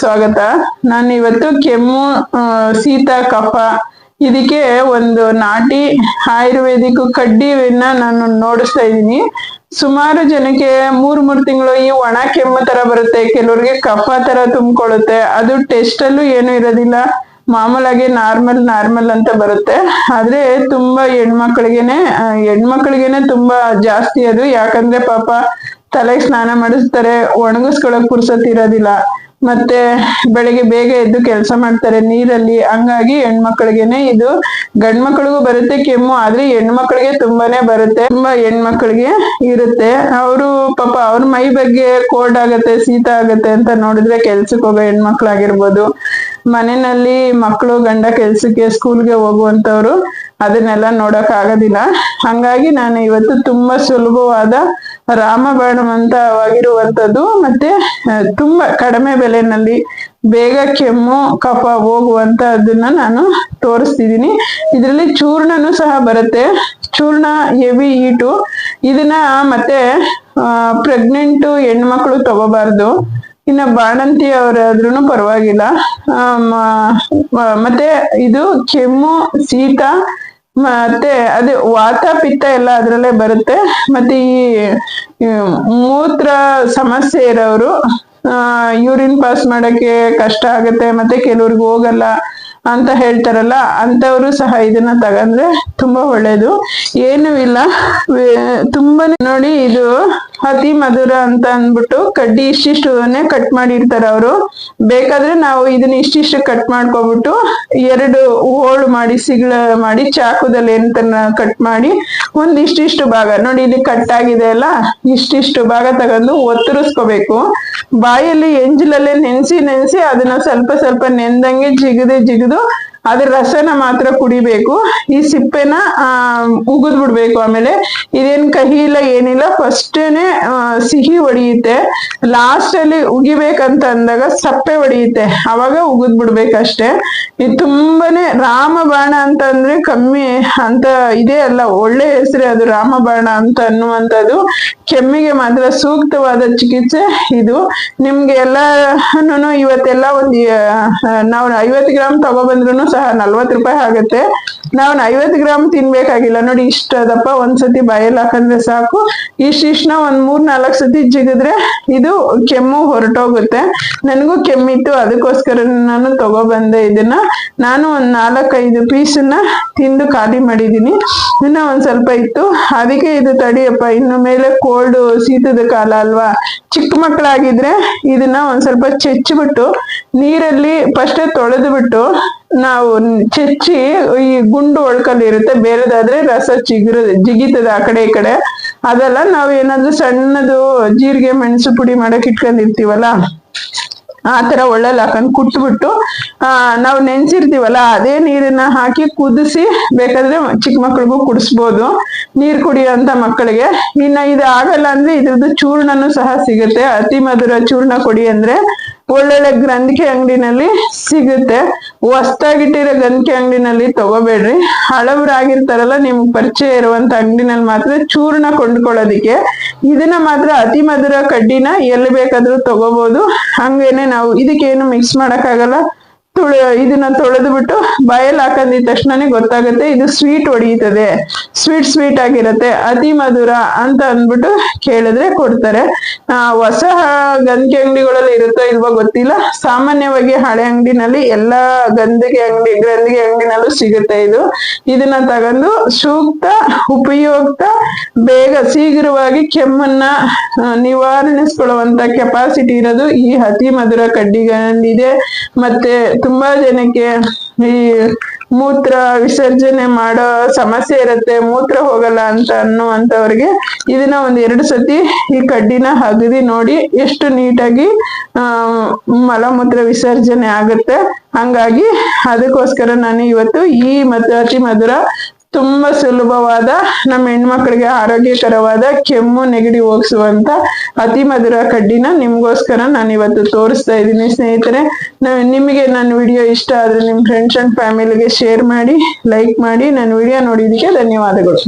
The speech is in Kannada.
ಸ್ವಾಗತ. ನಾನು ಇವತ್ತು ಕೆಮ್ಮು ಶೀತ, ಕಫ, ಇದಕ್ಕೆ ಒಂದು ನಾಟಿ ಆಯುರ್ವೇದಿಕ್ ಕಡ್ಡಿನ ನಾನು ನೋಡಿಸ್ತಾ ಇದ್ದೀನಿ. ಸುಮಾರು ಜನಕ್ಕೆ ಮೂರ್ ಮೂರ್ ತಿಂಗಳು ಈ ಒಣ ಕೆಮ್ಮು ತರ ಬರುತ್ತೆ, ಕೆಲವ್ರಿಗೆ ಕಫ ತರ ತುಂಬಿಕೊಳ್ಳುತ್ತೆ, ಅದು ಟೆಸ್ಟ್ ಅಲ್ಲೂ ಏನು ಇರೋದಿಲ್ಲ, ಮಾಮೂಲಾಗಿ ನಾರ್ಮಲ್ ನಾರ್ಮಲ್ ಅಂತ ಬರುತ್ತೆ. ಆದ್ರೆ ತುಂಬಾ ಹೆಣ್ಮಕ್ಳಿಗೆನೆ ಹೆಣ್ಮಕ್ಳಿಗೆನೆ ತುಂಬಾ ಜಾಸ್ತಿ ಅದು, ಯಾಕಂದ್ರೆ ಪಾಪ ತಲೆಗೆ ಸ್ನಾನ ಮಾಡಿಸ್ತಾರೆ, ಒಣಗಿಸ್ಕೊಳಕ್ ಪುರ್ಸತ್ ಇರೋದಿಲ್ಲ. ಮತ್ತೆ ಬೆಳಿಗ್ಗೆ ಬೇಗ ಎದ್ದು ಕೆಲಸ ಮಾಡ್ತಾರೆ ನೀರಲ್ಲಿ. ಹಂಗಾಗಿ ಹೆಣ್ಮಕ್ಳಿಗೆನೆ ಇದು ಗಂಡ್ ಮಕ್ಳಿಗೂ ಬರುತ್ತೆ, ಕೆಮ್ಮು, ಆದ್ರೆ ಹೆಣ್ಮಕ್ಳಿಗೆ ತುಂಬಾನೇ ಬರುತ್ತೆ. ತುಂಬಾ ಹೆಣ್ಮಕ್ಳಿಗೆ ಇರುತ್ತೆ. ಅವರು ಪಾಪ ಅವ್ರ ಮೈ ಬಗ್ಗೆ ಕೋಲ್ಡ್ ಆಗತ್ತೆ, ಶೀತ ಆಗತ್ತೆ ಅಂತ ನೋಡಿದ್ರೆ ಕೆಲ್ಸಕ್ಕೆ ಹೋಗೋ ಹೆಣ್ಮಕ್ಳಾಗಿರ್ಬೋದು. ಮನೆಯಲ್ಲಿ ಮಕ್ಕಳು ಗಂಡ ಕೆಲ್ಸಕ್ಕೆ ಸ್ಕೂಲ್ಗೆ ಹೋಗುವಂತವ್ರು ಅದನ್ನೆಲ್ಲ ನೋಡಕ್ ಆಗೋದಿಲ್ಲ ಹಂಗಾಗಿ ನಾನು ಇವತ್ತು ತುಂಬಾ ಸುಲಭವಾದ ರಾಮಬಾಣವಂತವಾಗಿರುವಂತದ್ದು ಮತ್ತೆ ತುಂಬಾ ಕಡಿಮೆ ಬೆಲೆನಲ್ಲಿ ಬೇಗ ಕೆಮ್ಮು, ಕಫ ಹೋಗುವಂತದನ್ನ ನಾನು ತೋರಿಸ್ತಿದ್ದೀನಿ. ಇದರಲ್ಲಿ ಚೂರ್ಣನು ಸಹ ಬರುತ್ತೆ. ಚೂರ್ಣ ಹೆವಿ ಈಟು ಇದನ್ನ ಮತ್ತೆ ಪ್ರೆಗ್ನೆಂಟ್ ಹೆಣ್ಮಕ್ಳು ತಗೋಬಾರ್ದು. ಇನ್ನ ಬಾಣಂತಿ ಅವರಾದ್ರೂ ಪರವಾಗಿಲ್ಲ ಮತ್ತೆ ಇದು ಕೆಮ್ಮು, ಶೀತ ಮತ್ತೆ ಅದೇ ವಾತ ಪಿತ್ತ ಎಲ್ಲ ಅದ್ರಲ್ಲೇ ಬರುತ್ತೆ. ಮತ್ತೆ ಈ ಮೂತ್ರ ಸಮಸ್ಯೆ ಇರೋರು ಯೂರಿನ್ ಪಾಸ್ ಮಾಡಕ್ಕೆ ಕಷ್ಟ ಆಗುತ್ತೆ, ಮತ್ತೆ ಕೆಲವ್ರಿಗೆ ಹೋಗಲ್ಲ ಅಂತ ಹೇಳ್ತಾರಲ್ಲ, ಅಂತವರು ಸಹ ಇದನ್ನ ತಗಂದ್ರೆ ತುಂಬಾ ಒಳ್ಳೇದು. ಏನು ಇಲ್ಲ. ತುಂಬಾನೇ ನೋಡಿ ಇದು ಅತಿ ಮಧುರ ಅಂತ ಅಂದ್ಬಿಟ್ಟು ಕಡ್ಡಿ ಇಷ್ಟಿಷ್ಟುನೇ ಕಟ್ ಮಾಡಿರ್ತಾರ ಅವರು. ಬೇಕಾದ್ರೆ ನಾವು ಇದನ್ನ ಇಷ್ಟಿಷ್ಟು ಕಟ್ ಮಾಡ್ಕೊಬಿಟ್ಟು ಎರಡು ಹೋಳು ಮಾಡಿ, ಸಿಗಳ ಮಾಡಿ, ಚಾಕುದಲ್ಲಿ ಎಂತನ್ನ ಕಟ್ ಮಾಡಿ ಒಂದ್ ಇಷ್ಟಿಷ್ಟು ಭಾಗ. ನೋಡಿ ಇಲ್ಲಿ ಕಟ್ ಆಗಿದೆ ಅಲ್ಲ? ಇಷ್ಟಿಷ್ಟು ಭಾಗ ತಗೊಂಡು ಒತ್ತರಿಸ್ಕೋಬೇಕು. ಬಾಯಲ್ಲಿ ಎಂಜಲಲ್ಲೇ ನೆನ್ಸಿ ನೆನ್ಸಿ ಅದನ್ನ ಸ್ವಲ್ಪ ಸ್ವಲ್ಪ ನೆಂದಂಗೆ ಜಿಗದೆ ಜಿಗಿದು ಅದ್ರ ರಸನ ಮಾತ್ರ ಕುಡಿಬೇಕು. ಈ ಸಿಪ್ಪೆನ ಉಗಿದ್ ಬಿಡ್ಬೇಕು ಆಮೇಲೆ. ಇದೇನ್ ಕಹಿ ಇಲ್ಲ, ಏನಿಲ್ಲ. ಫಸ್ಟೇನೆ ಸಿಹಿ ಹೊಡಿಯುತ್ತೆ ಲಾಸ್ಟ್ ಅಲ್ಲಿ ಉಗಿಬೇಕಂತ ಅಂದಾಗ ಸಪ್ಪೆ ಹೊಡಿಯುತ್ತೆ ಅವಾಗ ಉಗಿದ್ ಬಿಡ್ಬೇಕಷ್ಟೇ. ಇದು ತುಂಬಾನೇ ರಾಮಬಾಣ ಅಂತ ಅಂದ್ರೆ ಕಮ್ಮಿ ಅಂತ ಇದೇ ಅಲ್ಲ, ಒಳ್ಳೆ ಹೆಸರೇ ಅದು ರಾಮಬಾಣ ಅಂತ ಅನ್ನುವಂಥದ್ದು. ಕೆಮ್ಮಿಗೆ ಮಾತ್ರ ಸೂಕ್ತವಾದ ಚಿಕಿತ್ಸೆ ಇದು. ನಿಮ್ಗೆ ಎಲ್ಲಾನು ಇವತ್ತೆಲ್ಲ ಒಂದು ನಾವು ಐವತ್ತು ಗ್ರಾಮ್ ತಗೊಬಂದ್ರು ಸಹ ನಲ್ವತ್ತು ರೂಪಾಯಿ ಆಗುತ್ತೆ. ನಾವು ಐವತ್ತು ಗ್ರಾಮ್ ತಿನ್ಬೇಕಾಗಿಲ್ಲ. ನೋಡಿ ಇಷ್ಟ ಅದಪ್ಪ ಒಂದ್ಸತಿ ಬಾಯಲ್ಲಿ ಹಾಕಂದ್ರೆ ಸಾಕು. ಇಷ್ಟಿಷ್ಟನ್ನ ಒಂದ್ ಮೂರ್ ನಾಲ್ಕು ಸತಿ ಜಿಗಿದ್ರೆ ಇದು ಕೆಮ್ಮು ಹೊರಟೋಗುತ್ತೆ. ನನಗೂ ಕೆಮ್ಮಿತ್ತು. ಅದಕ್ಕೋಸ್ಕರ ನಾನು ತಗೊಬಂದೆ ಇದನ್ನ. ನಾನು ಒಂದ್ ನಾಲ್ಕೈದು ಪೀಸನ್ನ ತಿಂದು ಖಾಲಿ ಮಾಡಿದೀನಿ ಇನ್ನ ಒಂದ್ ಸ್ವಲ್ಪ ಇತ್ತು. ಅದಕ್ಕೆ ಇದು ತಡಿಯಪ್ಪ. ಇನ್ನು ಮೇಲೆ ಕೋಲ್ಡ್ ಶೀತದ ಕಾಲ ಅಲ್ವಾ? ಚಿಕ್ಕ ಮಕ್ಕಳಾಗಿದ್ರೆ ಇದನ್ನ ಒಂದ್ ಸ್ವಲ್ಪ ಚೆಚ್ಚಿಬಿಟ್ಟು ನೀರಲ್ಲಿ ಫಸ್ಟೇ ತೊಳೆದು ಬಿಟ್ಟು ನಾವು ಚಚ್ಚಿ ಈ ಗುಂಡು ಒಳ್ಕಲ್ಲಿ ಇರುತ್ತೆ, ಬೇರೆದಾದ್ರೆ ರಸ ಚಿಗುರ, ಜಿಗಿತದೆ ಆ ಕಡೆ ಈ ಕಡೆ. ಅದೆಲ್ಲ ನಾವ್ ಏನಾದ್ರು ಸಣ್ಣದು ಜೀರಿಗೆ, ಮೆಣಸು ಪುಡಿ ಮಾಡಕ್ ಇಟ್ಕೊಂಡಿರ್ತೀವಲ್ಲ, ಆ ತರ ಒಳ್ಳಲ್ಲಿ ಹಾಕೊಂಡು ಕುಟ್ಬಿಟ್ಟು, ಆ, ನಾವು ನೆನ್ಸಿರ್ತೀವಲ್ಲ, ಅದೇ ನೀರನ್ನ ಹಾಕಿ ಕುದಿಸಿ ಬೇಕಾದ್ರೆ ಚಿಕ್ಕ ಮಕ್ಳಿಗೂ ಕುಡಿಸ್ಬೋದು, ನೀರ್ ಕುಡಿಯೋಂತ ಮಕ್ಕಳಿಗೆ. ಇನ್ನ ಇದು ಆಗಲ್ಲ ಅಂದ್ರೆ ಇದ್ರದ್ದು ಚೂರ್ಣನು ಸಹ ಸಿಗುತ್ತೆ, ಅತಿ ಮಧುರ ಚೂರ್ಣ ಕೊಡಿ ಅಂದ್ರೆ ಒಳ್ಳೊಳ್ಳೆ ಗ್ರಂಥಿಕೆ ಅಂಗಡಿನಲ್ಲಿ ಸಿಗುತ್ತೆ. ಹೊಸ್ತಾಗಿಟ್ಟಿರೋ ಗಂಧಿಕೆ ಅಂಗಡಿನಲ್ಲಿ ತಗೋಬೇಡ್ರಿ. ಹಳಬ್ರಾಗಿರ್ತಾರಲ್ಲ, ನಿಮ್ಗೆ ಪರಿಚಯ ಇರುವಂತ ಅಂಗಡಿನಲ್ಲಿ ಮಾತ್ರ ಚೂರ್ಣ ಕೊಂಡ್ಕೊಳ್ಳೋದಿಕ್ಕೆ. ಇದನ್ನ ಮಾತ್ರ ಅತಿ ಮಧುರ ಕಡ್ಡಿನ ಎಲ್ಲಿ ಬೇಕಾದ್ರೂ ತಗೋಬಹುದು ಹಂಗೇನೆ ನಾವು ಇದಕ್ಕೇನು ಮಿಕ್ಸ್ ಮಾಡಕ್ಕಾಗಲ್ಲ. ತುಳ ಇದನ್ನ ತೊಳೆದು ಬಿಟ್ಟು ಬಾಯಲ್ಲಿ ಹಾಕಂದಿದ ತಕ್ಷಣನೇ ಗೊತ್ತಾಗುತ್ತೆ ಇದು ಸ್ವೀಟ್ ಒಡೆಯುತ್ತದೆ ಸ್ವೀಟ್ ಸ್ವೀಟ್ ಆಗಿರುತ್ತೆ. ಅತಿ ಮಧುರ ಅಂತ ಅಂದ್ಬಿಟ್ಟು ಕೇಳಿದ್ರೆ ಕೊಡ್ತಾರೆ. ಆ, ಹೊಸ ಗಂದಿಗೆ ಅಂಗಡಿಗಳಲ್ಲಿ ಇರುತ್ತೋ ಇಲ್ವೋ ಗೊತ್ತಿಲ್ಲ. ಸಾಮಾನ್ಯವಾಗಿ ಹಳೆ ಅಂಗಡಿನಲ್ಲಿ ಎಲ್ಲಾ ಗಂಧಿಗೆ ಅಂಗಡಿ, ಗಂಧಿಗೆ ಅಂಗಡಿನಲ್ಲೂ ಸಿಗುತ್ತೆ ಇದು. ಇದನ್ನ ತಗೊಂಡು ಸೂಕ್ತ, ಉಪಯುಕ್ತ, ಬೇಗ ಶೀಘ್ರವಾಗಿ ಕೆಮ್ಮನ್ನ ನಿವಾರಣಿಸ್ಕೊಳ್ಳುವಂತ ಕೆಪಾಸಿಟಿ ಇರೋದು ಈ ಅತಿ ಮಧುರ ಕಡ್ಡಿಗಂದಿದೆ ಮತ್ತೆ ತುಂಬಾ ಜನಕ್ಕೆ ಈ ಮೂತ್ರ ವಿಸರ್ಜನೆ ಮಾಡೋ ಸಮಸ್ಯೆ ಇರುತ್ತೆ, ಮೂತ್ರ ಹೋಗಲ್ಲ ಅಂತ ಅನ್ನುವಂಥವ್ರಿಗೆ ಇದನ್ನ ಒಂದ್ ಎರಡು ಸತಿ ಈ ಕಡ್ಡಿನ ಹಗದಿ ನೋಡಿ ಎಷ್ಟು ನೀಟಾಗಿ ಮಲಮೂತ್ರ ವಿಸರ್ಜನೆ ಆಗುತ್ತೆ. ಹಂಗಾಗಿ ಅದಕ್ಕೋಸ್ಕರ ನಾನು ಇವತ್ತು ಈ ಮತ್ತು ಅತಿ ಮಧುರ ತುಂಬಾ ಸುಲಭವಾದ, ನಮ್ಮ ಹೆಣ್ಮಕ್ಳಿಗೆ ಆರೋಗ್ಯಕರವಾದ ಕೆಮ್ಮು, ನೆಗಡಿ ಹೋಗಿಸುವಂತ ಅತಿ ಮಧುರ ಕಡ್ಡಿನ ನಿಮ್ಗೋಸ್ಕರ ನಾನು ಇವತ್ತು ತೋರಿಸ್ತಾ ಇದ್ದೀನಿ. ಸ್ನೇಹಿತರೆ ನಿಮಗೆ ನನ್ನ ವಿಡಿಯೋ ಇಷ್ಟ ಆದ್ರೆ ನಿಮ್ ಫ್ರೆಂಡ್ಸ್ ಅಂಡ್ ಫ್ಯಾಮಿಲಿಗೆ ಶೇರ್ ಮಾಡಿ ಲೈಕ್ ಮಾಡಿ, ನನ್ನ ವಿಡಿಯೋ ನೋಡಿದಕ್ಕೆ ಧನ್ಯವಾದಗಳು.